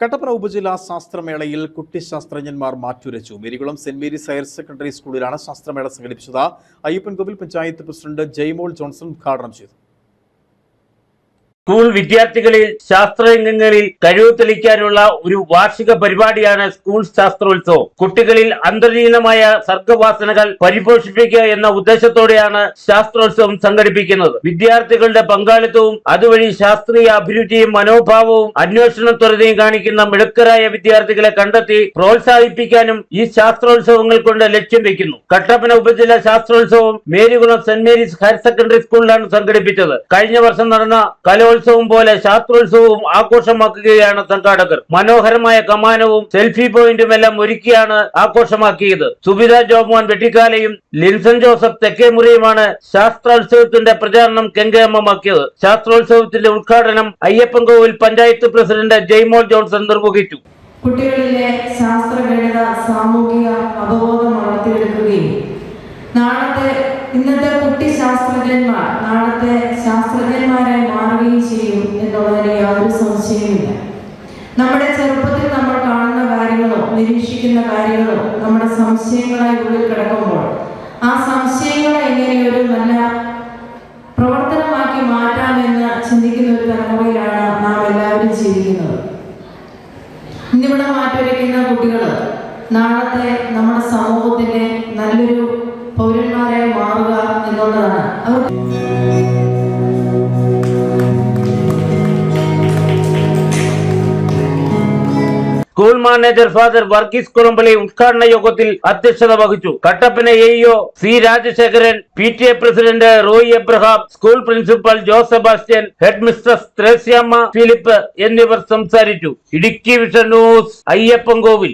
കട്ടപ്പന ഉപജില്ലാ ശാസ്ത്രമേളയിൽ കുട്ടി ശാസ്ത്രജ്ഞന്മാർ മാറ്റുരച്ചു. Marykulam saint Mary's higher secondary സ്കൂളിലാണ് ശാസ്ത്രമേള സംഘടിപ്പിച്ചത്. അയ്യപ്പൻകോവിൽ പഞ്ചായത്ത് പ്രസിഡന്റ് ജയ്മോൾ ജോൺസൺ ഉദ്ഘാടനം ചെയ്തു. സ്കൂൾ വിദ്യാർത്ഥികളിൽ ശാസ്ത്രരംഗങ്ങളിൽ കഴിവ് തെളിയിക്കാനുള്ള ഒരു വാർഷിക പരിപാടിയാണ് സ്കൂൾ ശാസ്ത്രോത്സവം. കുട്ടികളിൽ അന്തർലീനമായ സർഗവാസനകൾ പരിപോഷിപ്പിക്കുക എന്ന ഉദ്ദേശത്തോടെയാണ് ശാസ്ത്രോത്സവം സംഘടിപ്പിക്കുന്നത്. വിദ്യാർത്ഥികളുടെ പങ്കാളിത്തവും അതുവഴി ശാസ്ത്രീയ അഭിരുചിയും മനോഭാവവും അന്വേഷണ ത്വരതയും കാണിക്കുന്ന മിടുക്കരായ വിദ്യാർത്ഥികളെ കണ്ടെത്തി പ്രോത്സാഹിപ്പിക്കാനും ഈ ശാസ്ത്രോത്സവങ്ങൾ കൊണ്ട് ലക്ഷ്യം വെക്കുന്നു. കട്ടപ്പന ഉപജില്ല ശാസ്ത്രോത്സവം Marykulam saint Mary's higher secondary സ്കൂളിലാണ് സംഘടിപ്പിച്ചത്. കഴിഞ്ഞ വർഷം നടന്ന കലോത്സവം പോലെ ശാസ്ത്രോത്സവവും ആഘോഷമാക്കുകയാണ് സംഘാടകർ. മനോഹരമായ കമാനവും സെൽഫി പോയിന്റും എല്ലാം ഒരുക്കിയാണ് ആഘോഷമാക്കിയത്. സുബിത ജോമോൻ വെട്ടിക്കാലയും ലിൻസൺ ജോസഫ് തെക്കേമുറിയുമാണ് ശാസ്ത്രോത്സവത്തിന്റെ പ്രചാരണം കെങ്കേമമാക്കിയത്. ശാസ്ത്രോത്സവത്തിന്റെ ഉദ്ഘാടനം അയ്യപ്പൻകോവിൽ പഞ്ചായത്ത് പ്രസിഡന്റ് ജയ്മോൾ ജോൺസൺ നിർവഹിച്ചു. കുട്ടികളിലെ ശാസ്ത്രഗണിത സാമൂഹിക അവബോധം വളർത്തിയെടുക്കുകയും നാളത്തെ ഇന്നത്തെ കുട്ടി ശാസ്ത്രജ്ഞന്മാർ നാളത്തെ ശാസ്ത്രജ്ഞന്മാരായി മാറുകയും ചെയ്യും എന്നുള്ളതിന് യാതൊരു സംശയവുമില്ല. നമ്മുടെ ചെറുപ്പത്തിൽ നമ്മൾ കാണുന്ന കാര്യങ്ങളോ നിരീക്ഷിക്കുന്ന കാര്യങ്ങളോ നമ്മുടെ സംശയങ്ങളായി ഉള്ളിൽ കിടക്കുമ്പോൾ ആ സംശയങ്ങളെ എങ്ങനെ നല്ല പ്രവർത്തനമാക്കി മാറ്റാമെന്ന് ചിന്തിക്കുന്ന ഒരു തലമുറയിലാണ് നാം എല്ലാവരും ജീവിക്കുന്നത്. ഇന്നിവിടെ മാറ്റിവെക്കുന്ന കുട്ടികൾ നാളത്തെ നമ്മുടെ സമൂഹത്തിന്റെ നല്ലൊരു പൗരന്മാരായി മാറുക എന്നുള്ളതാണ്. അവർ school manager father Varghese Kulampally ഉദ്ഘാടന യോഗത്തിൽ അധ്യക്ഷത വഹിച്ചു. Kattappana AEO C Rajasekharan P A president Roy Abraham school principal Jose Sebastian head mistress Thresiamma Philip എന്നിവർ സംസാരിച്ചു. Idukki vision news Ayyappankovil.